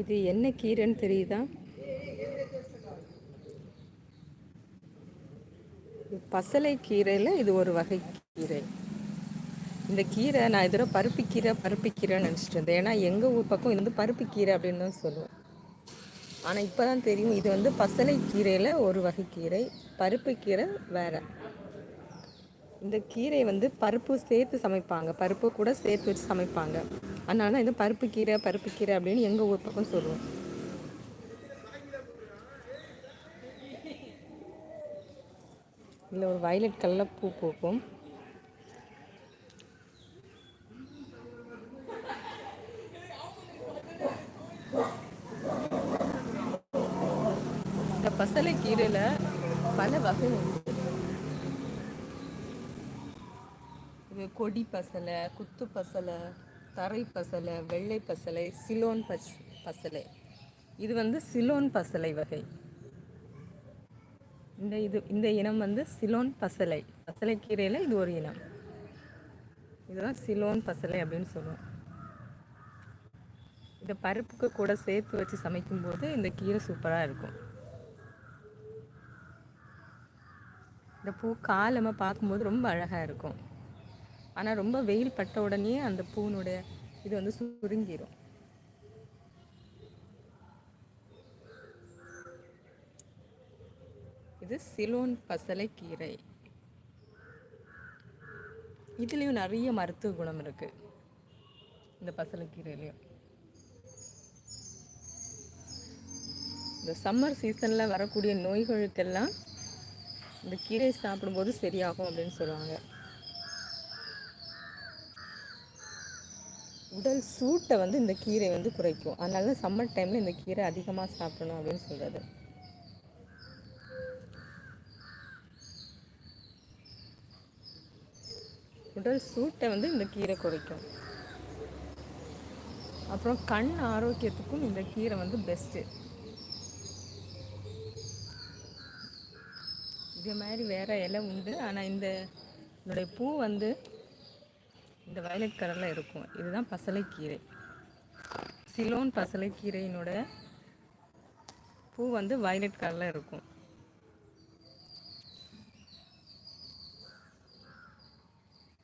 இது என்ன கீரைன்னு தெரியுதா? பசலை கீரையில் இது ஒரு வகை கீரை. இந்த கீரை நான் இதில் பருப்பு கீரை பருப்பு கீரைன்னு நினச்சிட்டு இருந்தேன். ஏன்னா எங்கள் ஊர் பக்கம் இது வந்து பருப்பு கீரை அப்படின்னு தான் சொல்லுவோம். ஆனால் இப்போ தான் தெரியும். இது வந்து பசலை கீரையில் ஒரு வகை கீரை பருப்பு கீரை வேறு. இந்த கீரை வந்து பருப்பு சேர்த்து சமைப்பாங்க. பருப்பு கூட சேர்த்து வச்சு சமைப்பாங்க. அதனால தான் இது பருப்பு கீரை பருப்பு கீரை அப்படின்னு எங்கள் ஊர் பக்கம் சொல்லுவோம். இதில் ஒரு வயலட் கலரில் பூ பூக்கும். இந்த பசலை கீரையில் பல வகை உண்டு இது கொடி பசலை குத்து பசலை தரை பசலை வெள்ளை பசலை சிலோன் பச் பசலை. இது வந்து சிலோன் பசலை வகை. இந்த இது இந்த இனம் வந்து சிலோன் பசலை. பசலை கீரையில் இது ஒரு இனம். இதுதான் சிலோன் பசலை அப்படின்னு சொல்லுவோம். இந்த பருப்புக்கு கூட சேர்த்து வச்சு சமைக்கும்போது இந்த கீரை சூப்பராக இருக்கும். இந்த பூ காலமாக பார்க்கும்போது ரொம்ப அழகாக இருக்கும். ஆனால் ரொம்ப வெயில் பட்ட உடனே அந்த பூனுடைய இது வந்து சுருங்கிடும் இது சிலோன் பசலை கீரை இதுலேயும் நிறைய மருத்துவ குணம் இருக்குது இந்த பசலைக்கீரையிலையும். இந்த சம்மர் சீசனில் வரக்கூடிய நோய்களுக்கெல்லாம் இந்த கீரை சாப்பிடும்போது சரியாகும் அப்படின்னு சொல்லுவாங்க. உடல் சூட்டை வந்து இந்த கீரை வந்து குறைக்கும். அதனால தான் சம்மர் டைமில் இந்த கீரை அதிகமாக சாப்பிடணும் அப்படின்னு சொல்கிறது உடல் சூட்டை வந்து இந்த கீரை குறைக்கும். அப்புறம் கண் ஆரோக்கியத்துக்கும் இந்த கீரை வந்து பெஸ்ட்டு இதே மாதிரி வேறு இலை உண்டு. ஆனால் இந்த இதனுடைய பூ வந்து இந்த வயலட் கலரில் இருக்கும். இதுதான் பசலைக்கீரை. சிலோன் பசலைக்கீரையினோட பூ வந்து வயலட் கலரில் இருக்கும்.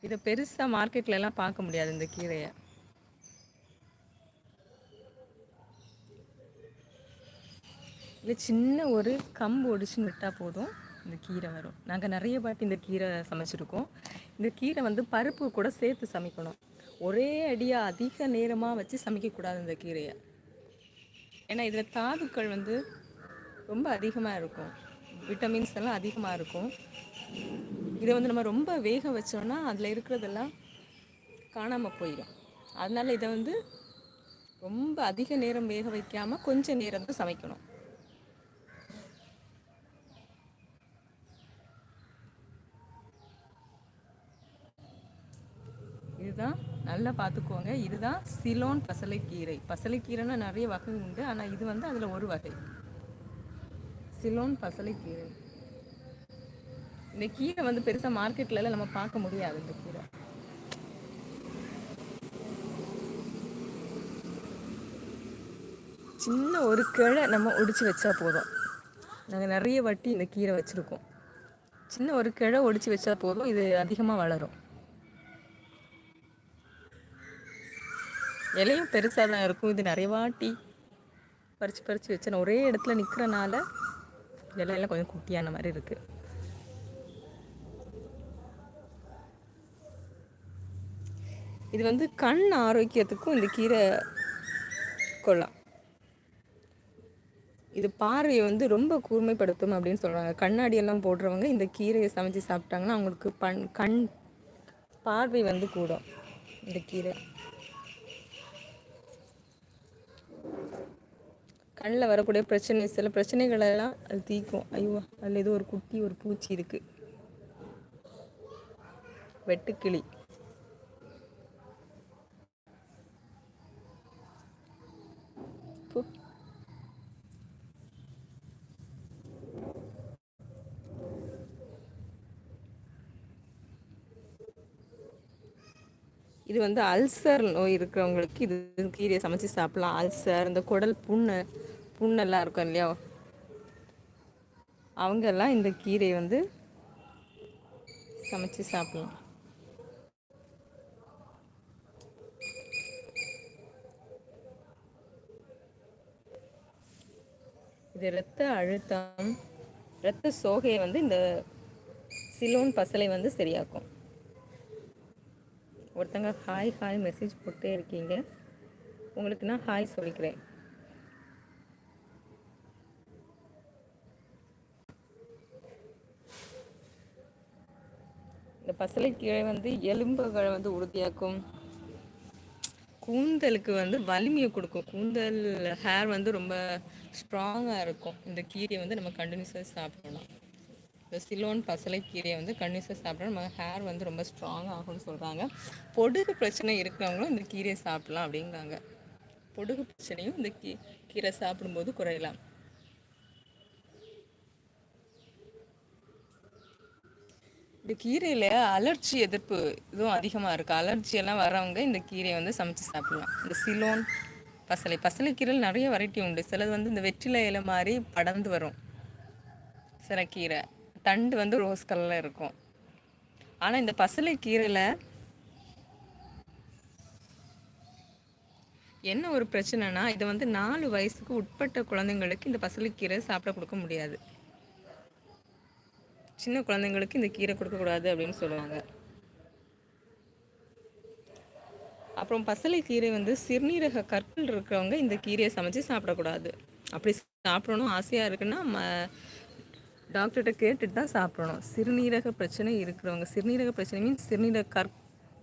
இதை பெருசாக மார்க்கெட்லலாம் பார்க்க முடியாது இந்த கீரையை. இல்லை சின்ன ஒரு கம்பு ஒடிச்சுன்னு விட்டால் போதும். இந்த கீரை வரும். நாங்கள் நிறைய வாட்டி இந்த கீரை சமைச்சிருக்கோம். இந்த கீரை வந்து பருப்பு கூட சேர்த்து சமைக்கணும். ஒரே அடியாக அதிக நேரமாக வச்சு சமைக்கக்கூடாது இந்த கீரையை. ஏன்னா இதில் தாதுக்கள் வந்து ரொம்ப அதிகமாக இருக்கும். விட்டமின்ஸ் எல்லாம் அதிகமாக இருக்கும். இதை வந்து நம்ம ரொம்ப வேக வச்சோம்னா அதில் இருக்கிறதெல்லாம் காணாமல் போயிடும் அதனால் இதை வந்து ரொம்ப அதிக நேரம் வேக வைக்காமல் கொஞ்சம் நேரம் தான் சமைக்கணும் இதுதான் நல்லா பார்த்துக்கோங்க. இதுதான் சிலோன் பசலைக்கீரை. பசலைக்கீரைன்னா நிறைய வகை உண்டு. ஆனால் இது வந்து அதில் ஒரு வகை. சிலோன் பசலைக்கீரை. இந்த கீரை வந்து பெருசாக மார்க்கெட்லலாம் நம்ம பார்க்க முடியாது இந்த கீரை. சின்ன ஒரு கிழை நம்ம ஒடிச்சு வச்சா போதும். நாங்கள் நிறைய வட்டி இந்த கீரை வச்சுருக்கோம். சின்ன ஒரு கிழை ஒடிச்சு வச்சா போதும். இது அதிகமாக வளரும். இலையும் பெருசாக தான் இருக்கும். இது நிறைய வாட்டி பறித்து பறித்து வச்சேன். ஒரே இடத்துல நிற்கிறனால இலையெல்லாம் கொஞ்சம் குட்டியான மாதிரி இருக்குது இது வந்து கண் ஆரோக்கியத்துக்கும் இந்த கீரை கொள்ளலாம். இது பார்வையை வந்து ரொம்ப கூர்மைப்படுத்தும் அப்படின்னு சொல்கிறாங்க கண்ணாடியெல்லாம் போடுறவங்க இந்த கீரையை சமைச்சு சாப்பிட்டாங்கன்னா அவங்களுக்கு பண் கண் பார்வை வந்து கூடும். இந்த கீரை. கண்ணில் வரக்கூடிய பிரச்சனை சில பிரச்சனைகளெல்லாம் அது தீக்கும் ஐயோ அதில் ஏதோ ஒரு குட்டி ஒரு பூச்சி இருக்குது வெட்டுக்கிளி. இது வந்து அல்சர் நோய் இருக்கிறவங்களுக்கு இது கீரையை சமைச்சு சாப்பிடலாம். அல்சர் இந்த குடல் புண்ணு புண்ணெல்லாம் இருக்கும் இல்லையா அவங்கெல்லாம் இந்த கீரையை வந்து சமைச்சு சாப்பிடலாம். இது இரத்த அழுத்தம் இரத்த சோகையை வந்து இந்த சிலோன் பசலை வந்து சரியாக்கும். ஒருத்தங்க ஹாய் ஹாய் மெசேஜ் போட்டே இருக்கீங்க. உங்களுக்கு நான் ஹாய் சொல்லிக்கிறேன். இந்த பசலைக்கீரை வந்து எலும்புகளை வந்து உறுதியாக்கும். கூந்தலுக்கு வந்து வலிமையை கொடுக்கும். கூந்தல் ஹேர் வந்து ரொம்ப ஸ்ட்ராங்காக இருக்கும். இந்த கீரையை வந்து நம்ம கண்டினியூஸாக சாப்பிடணும் இந்த சிலோன் பசலை கீரையை வந்து கண்டினியூஸாக சாப்பிட்டா நம்ம ஹேர் வந்து ரொம்ப ஸ்ட்ராங் ஆகும்னு சொல்கிறாங்க பொடுகு பிரச்சனை இருக்கிறவங்களும் இந்த கீரையை சாப்பிடலாம் அப்படிங்கிறாங்க. பொடுகு பிரச்சனையும் இந்த கீ கீரை சாப்பிடும்போது குறையலாம். இந்த கீரையில் அலர்ஜி எதிர்ப்பு இதுவும் அதிகமாக இருக்குது அலர்ஜியெல்லாம் வரவங்க இந்த கீரையை வந்து சமைச்சு சாப்பிட்லாம். இந்த சிலோன் பசலை பசலை கீரையில் நிறைய வெரைட்டி உண்டு. சிலது வந்து இந்த வெற்றிலை இலை மாதிரி படர்ந்து வரும். சில கீரை. தண்டு வந்து ரோஸ் கலரில் இருக்கும். ஆனால் இந்த பசலை கீரையில் என்ன ஒரு பிரச்சனைனா இதை வந்து நாலு வயசுக்கு உட்பட்ட குழந்தைங்களுக்கு இந்த பசலைக்கீரை சாப்பிட கொடுக்க முடியாது. சின்ன குழந்தைங்களுக்கு இந்த கீரை கொடுக்கக்கூடாது அப்படின்னு சொல்லுவாங்க. அப்புறம் பசலை கீரை வந்து சிறுநீரக கற்கள் இருக்கிறவங்க இந்த கீரையை சமைச்சு சாப்பிடக்கூடாது. அப்படி சாப்பிடணும் ஆசையாக இருக்குன்னா ம டாக்டர்கிட்ட கேட்டுட்டு தான் சாப்பிடணும். சிறுநீரக பிரச்சனை இருக்கிறவங்க சிறுநீரக பிரச்சனை மீன்ஸ் சிறுநீரக கற்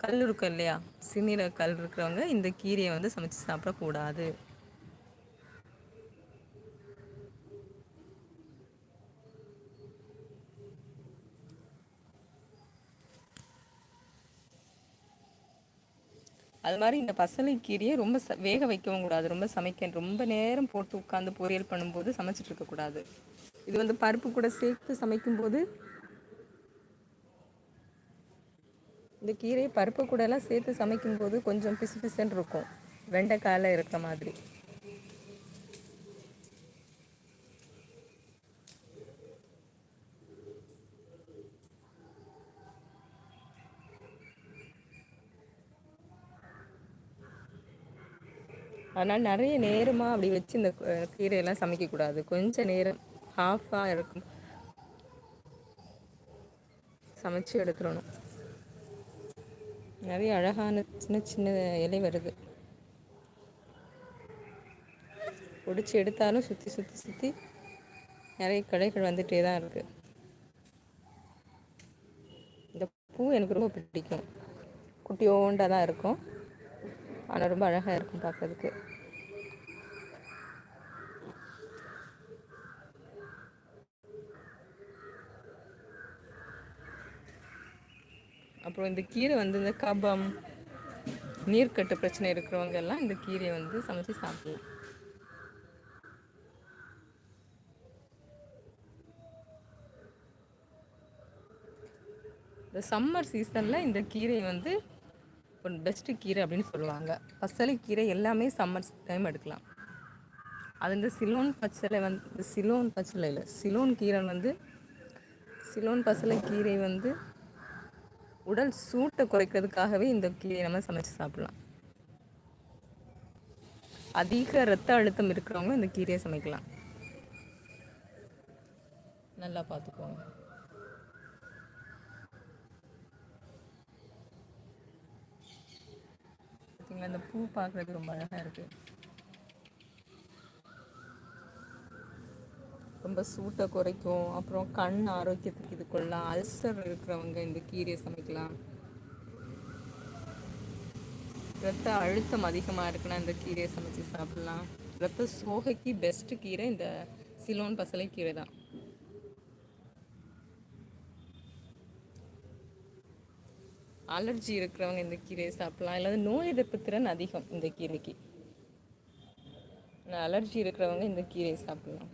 கல் இருக்கும் இல்லையா? சிறுநீரக கல் இருக்கிறவங்க இந்த கீரையை வந்து சமைச்சு சாப்பிடக்கூடாது. அது மாதிரி இந்த பசலை கீரையை ரொம்ப ச வேக வைக்கவும் கூடாது. ரொம்ப சமைக்க ரொம்ப நேரம் போட்டு உட்காந்து பொரியல் பண்ணும்போது சமைச்சிட்டு இருக்கக்கூடாது இது வந்து பருப்பு கூட சேர்த்து சமைக்கும்போது இந்த கீரையை பருப்பு கூட எல்லாம் சேர்த்து சமைக்கும்போது கொஞ்சம் பிசு பிசுன்னு இருக்கும். வெண்டைக்காயில் இருக்க மாதிரி. அதனால் நிறைய நேரமாக அப்படி வச்சு இந்த கீரையெல்லாம் சமைக்கக்கூடாது. கொஞ்சம் நேரம் ஹாஃபாக இருக்கும். சமைச்சு எடுத்துடணும். நிறைய அழகான சின்ன சின்ன இலை வருது. பிடிச்சி எடுத்தாலும் சுற்றி சுற்றி சுற்றி நிறைய கடைகள் வந்துகிட்டே தான் இருக்குது இந்த பூ எனக்கு ரொம்ப பிடிக்கும். குட்டியோண்டாக தான் இருக்கும். ஆனால் ரொம்ப அழகாக இருக்கும் பார்க்குறதுக்கு அப்புறம் இந்த கீரை வந்து இந்த கபம் நீர்க்கட்டு பிரச்சனை இருக்கிறவங்க எல்லாம் இந்த கீரையை வந்து சமைச்சு சாப்பிடலாம். இந்த சம்மர் சீசனில் இந்த கீரையை வந்து ஒரு பெஸ்ட்டு கீரை அப்படின்னு சொல்லுவாங்க. பசலை கீரை எல்லாமே சம்மர் டைம் எடுக்கலாம். அது இந்த சிலோன் பச்சலை வந்து சிலோன் பச்சலை இல்லை சிலோன் கீரை வந்து சிலோன் பசலை கீரை வந்து உடல் சூட்டை குறைக்கிறதுக்காகவே இந்த கீரையை நம்ம சமைச்சு சாப்பிடலாம். அதிக ரத்த அழுத்தம் இருக்கிறவங்க இந்த கீரையை சமைக்கலாம். நல்லா பார்த்துக்கோங்க. பார்த்தீங்களா இந்த பூ பார்க்குறது ரொம்ப அழகாக இருக்குது ரொம்ப சூட்டை குறைக்கும். அப்புறம் கண் ஆரோக்கியத்துக்கு இது கொள்ளலாம். அல்சர் இருக்கிறவங்க இந்த கீரையை சமைக்கலாம். ரத்த அழுத்தம் அதிகமாக இருக்குன்னா இந்த கீரையை சமைச்சு சாப்பிட்லாம். ரத்த சோகைக்கு பெஸ்ட்டு கீரை இந்த சிலோன் பசலை கீரை தான் அலர்ஜி இருக்கிறவங்க இந்த கீரையை சாப்பிட்லாம். இல்லாத நோய் எதிர்ப்பு திறன் அதிகம் இந்த கீரைக்கு. அலர்ஜி இருக்கிறவங்க இந்த கீரையை சாப்பிட்லாம்.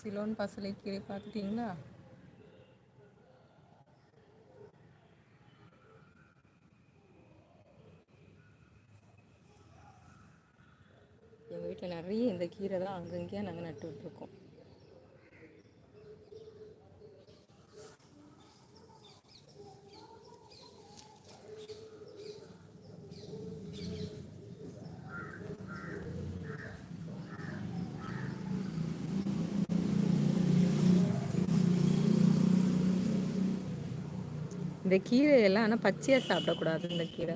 சிலோன் பசலை கீரை பார்த்துட்டீங்களா? எங்கள் வீட்டில் நிறைய இந்த கீரை தான் அங்கங்கேயே நாங்கள் நட்டு விட்ருக்கோம் இந்த கீரையெல்லாம் ஆனால் பச்சையாக சாப்பிடக்கூடாது இந்த கீரை.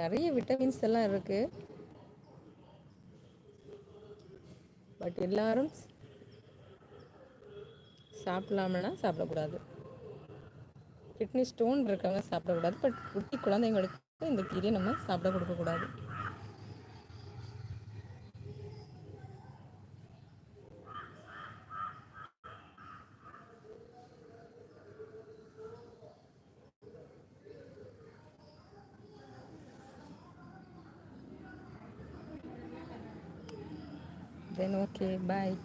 நிறைய விட்டமின்ஸ் எல்லாம் இருக்குது பட் எல்லாரும் சாப்பிடலாமனா சாப்பிடக்கூடாது. கிட்னி ஸ்டோன் இருக்கவங்க சாப்பிடக்கூடாது. பட் குட்டி குழந்தைங்களுக்கு இந்த கீரையை நம்ம சாப்பிட கொடுக்கக்கூடாது. Then okay, bye.